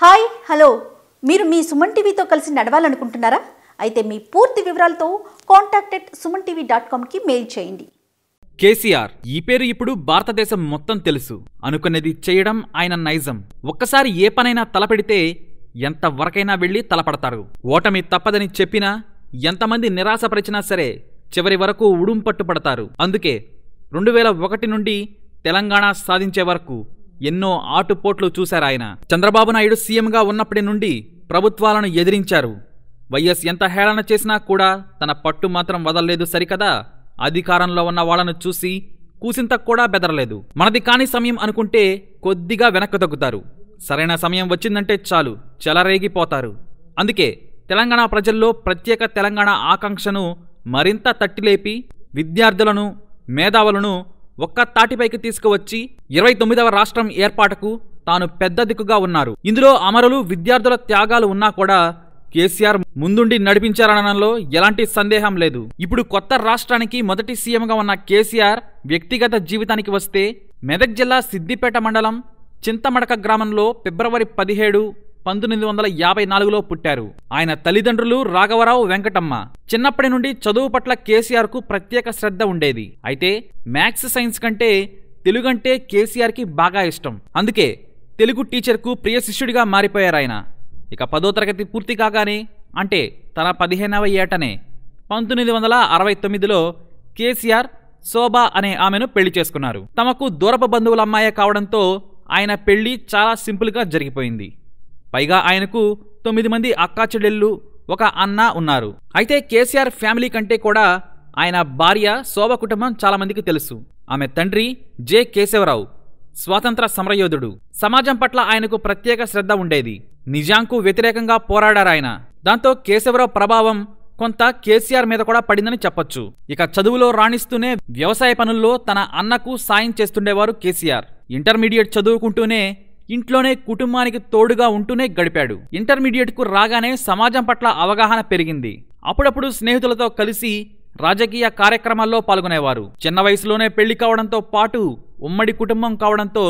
Hi hello. మీరు మీ సుమన్ టీవీతో కలిసి నడవాలనుకుంటున్నారా? అయితే మీ పూర్తి వివరాలతో contact at Suman TV dot కామ్కి mail చేయండి. కేసీఆర్ ఈ పేరు ఇప్పుడు భారతదేశం మొత్తం తెలుసు. అనుకున్నది చేయడం ఆయన నైజం. ఒక్కసారి ఏ పనైనా తలపెడితే ఎంతవరకైనా వెళ్ళి తలపడతారు. ఓటమి తప్పదని చెప్పినా ఎంతమంది నిరాశపరిచినా సరే చివరి వరకు ఉడుం పట్టుపడతారు అందుకే రెండు వేల ఒకటి నుండి తెలంగాణ సాధించే వరకు ఎన్నో ఆటుపోట్లు చూశారాయన చంద్రబాబు నాయుడు సీఎంగా ఉన్నప్పటి నుండి ప్రభుత్వాలను ఎదిరించారు. వైఎస్ ఎంత హేళన చేసినా కూడా తన పట్టు మాత్రం వదలలేదు సరికదా? అధికారంలో ఉన్న వాళ్ళను చూసి కూసింత కూడా బెదరలేదు. మనది కాని సమయం అనుకుంటే కొద్దిగా వెనక్కు తగ్గుతారు. సరైన సమయం వచ్చిందంటే చాలు చెలరేగిపోతారు. అందుకే తెలంగాణ ప్రజల్లో ప్రత్యేక తెలంగాణ ఆకాంక్షను మరింత తట్టిలేపి విద్యార్థులను మేధావులను ఒక్క తాటిపైకి తీసుకువచ్చి ఇరవై తొమ్మిదవ రాష్ట్రం ఏర్పాటుకు తాను పెద్ద దిక్కుగా ఉన్నారు. ఇందులో అమరులు విద్యార్థుల త్యాగాలు ఉన్నా కూడా కేసీఆర్ ముందుండి నడిపించారనడంలో ఎలాంటి సందేహం లేదు. ఇప్పుడు కొత్త రాష్ట్రానికి మొదటి సీఎంగా ఉన్న కేసీఆర్ వ్యక్తిగత జీవితానికి వస్తే మెదక్ జిల్లా సిద్దిపేట మండలం చింతమడక గ్రామంలో ఫిబ్రవరి పదిహేడు పంతొమ్మిది వందల యాభై నాలుగులో పుట్టారు. ఆయన తల్లిదండ్రులు రాఘవరావు వెంకటమ్మ. చిన్నప్పటి నుండి చదువు పట్ల కేసీఆర్కు ప్రత్యేక శ్రద్ధ ఉండేది. అయితే మ్యాథ్స్ సైన్స్ కంటే తెలుగంటే కేసీఆర్కి బాగా ఇష్టం. అందుకే తెలుగు టీచర్కు ప్రియ శిష్యుడిగా మారిపోయారు ఆయన ఇక పదో తరగతి పూర్తి కాగానే అంటే తన పదిహేనవ ఏటనే పంతొమ్మిది వందల అరవై తొమ్మిదిలో కేసీఆర్ శోభా అనే ఆమెను పెళ్ళి చేసుకున్నారు. తమకు దూరపు బంధువుల అమ్మాయే కావడంతో ఆయన పెళ్ళి చాలా సింపుల్గా జరిగిపోయింది. పైగా ఆయనకు తొమ్మిది మంది అక్కాచెడెళ్ళు ఒక అన్న ఉన్నారు. అయితే కేసీఆర్ ఫ్యామిలీ కంటే కూడా ఆయన భార్య శోభ కుటుంబం చాలామందికి తెలుసు. ఆమె తండ్రి జె కేశవరావు స్వాతంత్ర సమరయోధుడు. సమాజం పట్ల ఆయనకు ప్రత్యేక శ్రద్ధ ఉండేది. నిజాంకు వ్యతిరేకంగా పోరాడారాయన దాంతో కేశవరావు ప్రభావం కొంత కేసీఆర్ మీద కూడా పడిందని చెప్పొచ్చు. ఇక చదువులో రాణిస్తూనే వ్యవసాయ పనుల్లో తన అన్నకు సాయం చేస్తుండేవారు కేసీఆర్. ఇంటర్మీడియట్ చదువుకుంటూనే ఇంట్లోనే కుటుంబానికి తోడుగా ఉంటూనే గడిపాడు. ఇంటర్మీడియట్కు రాగానే సమాజం పట్ల అవగాహన పెరిగింది. అప్పుడప్పుడు స్నేహితులతో కలిసి రాజకీయ కార్యక్రమాల్లో పాల్గొనేవారు. చిన్న వయసులోనే పెళ్ళి కావడంతో పాటు ఉమ్మడి కుటుంబం కావడంతో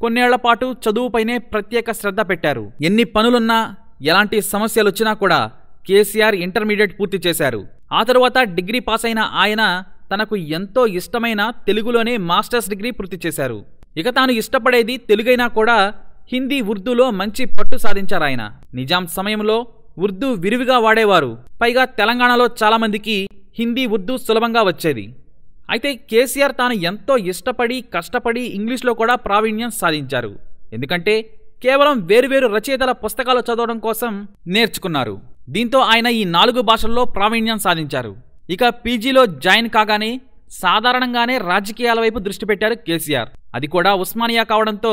కొన్నేళ్ళ పాటు చదువుపైనే ప్రత్యేక శ్రద్ధ పెట్టారు. ఎన్ని పనులున్నా ఎలాంటి సమస్యలొచ్చినా కూడా కేసీఆర్ ఇంటర్మీడియట్ పూర్తి చేశారు. ఆ తరువాత డిగ్రీ పాస్ అయిన ఆయన తనకు ఎంతో ఇష్టమైన తెలుగులోనే మాస్టర్స్ డిగ్రీ పూర్తి చేశారు. ఇక తాను ఇష్టపడేది తెలుగైనా కూడా హిందీ ఉర్దూలో మంచి పట్టు సాధించారు ఆయన. నిజాం సమయంలో ఉర్దూ విరివిగా వాడేవారు. పైగా తెలంగాణలో చాలామందికి హిందీ ఉర్దూ సులభంగా వచ్చేది. అయితే కేసీఆర్ తాను ఎంతో ఇష్టపడి కష్టపడి ఇంగ్లీష్లో కూడా ప్రావీణ్యం సాధించారు. ఎందుకంటే కేవలం వేరువేరు రచయితల పుస్తకాలు చదవడం కోసం నేర్చుకున్నారు. దీంతో ఆయన ఈ నాలుగు భాషల్లో ప్రావీణ్యం సాధించారు. ఇక పీజీలో జాయిన్ కాగానే సాధారణంగానే రాజకీయాల వైపు దృష్టి పెట్టారు కేసీఆర్. అది కూడా ఉస్మానియా కావడంతో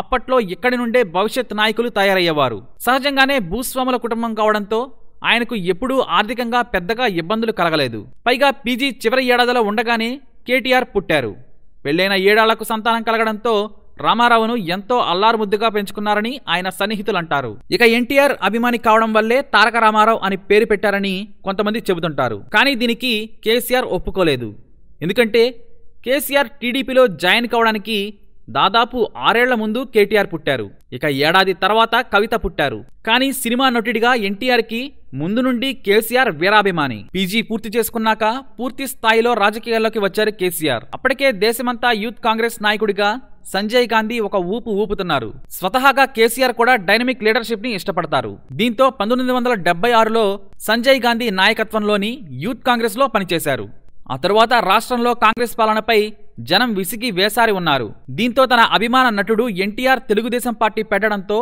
అప్పట్లో ఇక్కడి నుండే భవిష్యత్ నాయకులు తయారయ్యేవారు. సహజంగానే భూస్వాముల కుటుంబం కావడంతో ఆయనకు ఎప్పుడూ ఆర్థికంగా పెద్దగా ఇబ్బందులు కలగలేదు. పైగా పీజీ చివరి ఏడాదిలో ఉండగానే కేటీఆర్ పుట్టారు. పెళ్ళైన ఏడాళ్ళకు సంతానం కలగడంతో రామారావును ఎంతో అల్లారుముద్దుగా పెంచుకున్నారని ఆయన సన్నిహితులు అంటారు ఇక ఎన్టీఆర్ అభిమాని కావడం వల్లే తారక రామారావు అని పేరు పెట్టారని కొంతమంది చెబుతుంటారు. కానీ దీనికి కేసీఆర్ ఒప్పుకోలేదు. ఎందుకంటే కేసీఆర్ టీడీపీలో జాయిన్ కావడానికి దాదాపు ఆరేళ్ళ ముందు కేటీఆర్ పుట్టారు. ఇక ఏడాది తర్వాత కవిత పుట్టారు. కానీ సినిమా నటుడిగా ఎన్టీఆర్కి ముందు నుండి కేసీఆర్ వీరాభిమాని. పీజీ పూర్తి చేసుకున్నాక పూర్తి స్థాయిలో రాజకీయాల్లోకి వచ్చారు కేసీఆర్. అప్పటికే దేశమంతా యూత్ కాంగ్రెస్ నాయకుడిగా సంజయ్ గాంధీ ఒక ఊపు ఊపుతున్నారు. స్వతహాగా కేసీఆర్ కూడా డైనమిక్ లీడర్షిప్ని ఇష్టపడతారు. దీంతో పంతొమ్మిది వందల డెబ్బై ఆరులో సంజయ్ గాంధీ నాయకత్వంలోని యూత్ కాంగ్రెస్లో పనిచేశారు. ఆ తరువాత రాష్ట్రంలో కాంగ్రెస్ పాలనపై జనం విసిగి వేసారి ఉన్నారు. దీంతో తన అభిమాన నటుడు ఎన్టీఆర్ తెలుగుదేశం పార్టీ పెట్టడంతో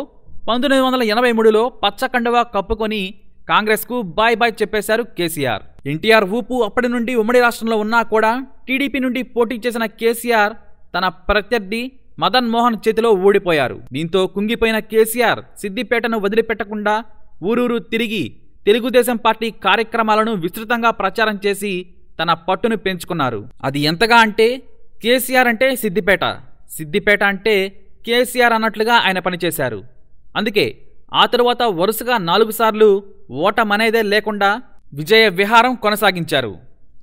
పంతొమ్మిది వందల ఎనభై మూడులో పచ్చకండువా కప్పుకొని కాంగ్రెస్కు బాయ్ బాయ్ చెప్పేశారు కేసీఆర్. ఎన్టీఆర్ ఊపు అప్పటి నుండి ఉమ్మడి రాష్ట్రంలో ఉన్నా కూడా టీడీపీ నుండి పోటీ చేసిన కేసీఆర్ తన ప్రత్యర్థి మదన్ మోహన్ చేతిలో ఓడిపోయారు దీంతో కుంగిపోయిన కేసీఆర్ సిద్దిపేటను వదిలిపెట్టకుండా ఊరూరు తిరిగి తెలుగుదేశం పార్టీ కార్యక్రమాలను విస్తృతంగా ప్రచారం చేసి తన పట్టును పెంచుకున్నారు. అది ఎంతగా అంటే కేసీఆర్ అంటే సిద్దిపేట. సిద్దిపేట అంటే కేసీఆర్ అన్నట్లుగా ఆయన పనిచేశారు. అందుకే ఆ తరువాత వరుసగా నాలుగు సార్లు ఓటమనేదే లేకుండా విజయ విహారం కొనసాగించారు.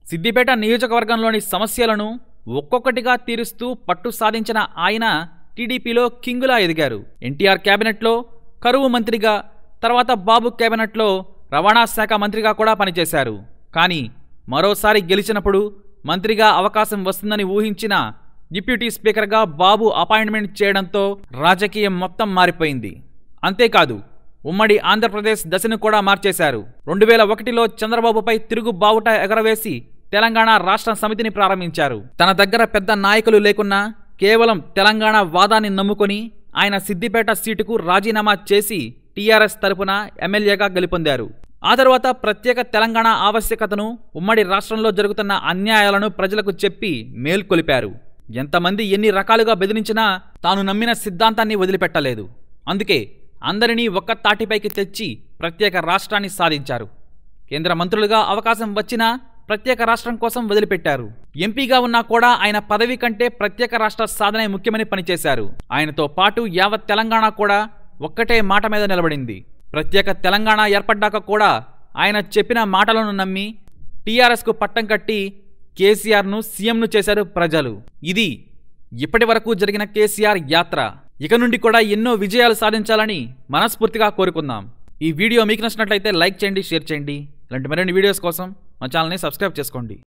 సిద్దిపేట నియోజకవర్గంలోని సమస్యలను ఒక్కొక్కటిగా తీరుస్తూ పట్టు సాధించిన ఆయన టీడీపీలో కింగులా ఎదిగారు. ఎన్టీఆర్ కేబినెట్లో కరువు మంత్రిగా తర్వాత బాబు కేబినెట్లో రవాణా శాఖ మంత్రిగా కూడా పనిచేశారు. కానీ మరోసారి గెలిచినప్పుడు మంత్రిగా అవకాశం వస్తుందని ఊహించిన డిప్యూటీ స్పీకర్గా బాబు అపాయింట్మెంట్ చేయడంతో రాజకీయం మొత్తం మారిపోయింది. అంతేకాదు ఉమ్మడి ఆంధ్రప్రదేశ్ దశను కూడా మార్చేశారు. రెండు వేల ఒకటిలో చంద్రబాబుపై తిరుగు బావుట ఎగరవేసి తెలంగాణ రాష్ట్ర సమితిని ప్రారంభించారు. తన దగ్గర పెద్ద నాయకులు లేకున్నా కేవలం తెలంగాణ వాదాన్ని నమ్ముకొని ఆయన సిద్దిపేట సీటుకు రాజీనామా చేసి టీఆర్ఎస్ తరపున ఎమ్మెల్యేగా గెలుపొందారు. ఆ తర్వాత ప్రత్యేక తెలంగాణ ఆవశ్యకతను ఉమ్మడి రాష్ట్రంలో జరుగుతున్న అన్యాయాలను ప్రజలకు చెప్పి మేల్కొలిపారు. ఎంతమంది ఎన్ని రకాలుగా బెదిరించినా తాను నమ్మిన సిద్ధాంతాన్ని వదిలిపెట్టలేదు. అందుకే అందరినీ ఒక్క తాటిపైకి తెచ్చి ప్రత్యేక రాష్ట్రాన్ని సాధించారు. కేంద్ర మంత్రులుగా అవకాశం వచ్చినా ప్రత్యేక రాష్ట్రం కోసం వదిలిపెట్టారు. ఎంపీగా ఉన్నా కూడా ఆయన పదవి కంటే ప్రత్యేక రాష్ట్ర సాధనే ముఖ్యమని పనిచేశారు. ఆయనతో పాటు యావత్ తెలంగాణ కూడా ఒక్కటే మాట మీద నిలబడింది. ప్రత్యేక తెలంగాణ ఏర్పడ్డాక కూడా ఆయన చెప్పిన మాటలను నమ్మి టీఆర్ఎస్కు పట్టం కట్టి కేసీఆర్ను సీఎంను చేశారు ప్రజలు. ఇది ఇప్పటి వరకు జరిగిన కేసీఆర్ యాత్ర. ఇక నుండి కూడా ఎన్నో విజయాలు సాధించాలని మనస్ఫూర్తిగా కోరుకుందాం. ఈ వీడియో మీకు నచ్చినట్లయితే లైక్ చేయండి షేర్ చేయండి. ఇలాంటి మరిన్ని వీడియోస్ కోసం మా ఛానల్ని సబ్స్క్రైబ్ చేసుకోండి.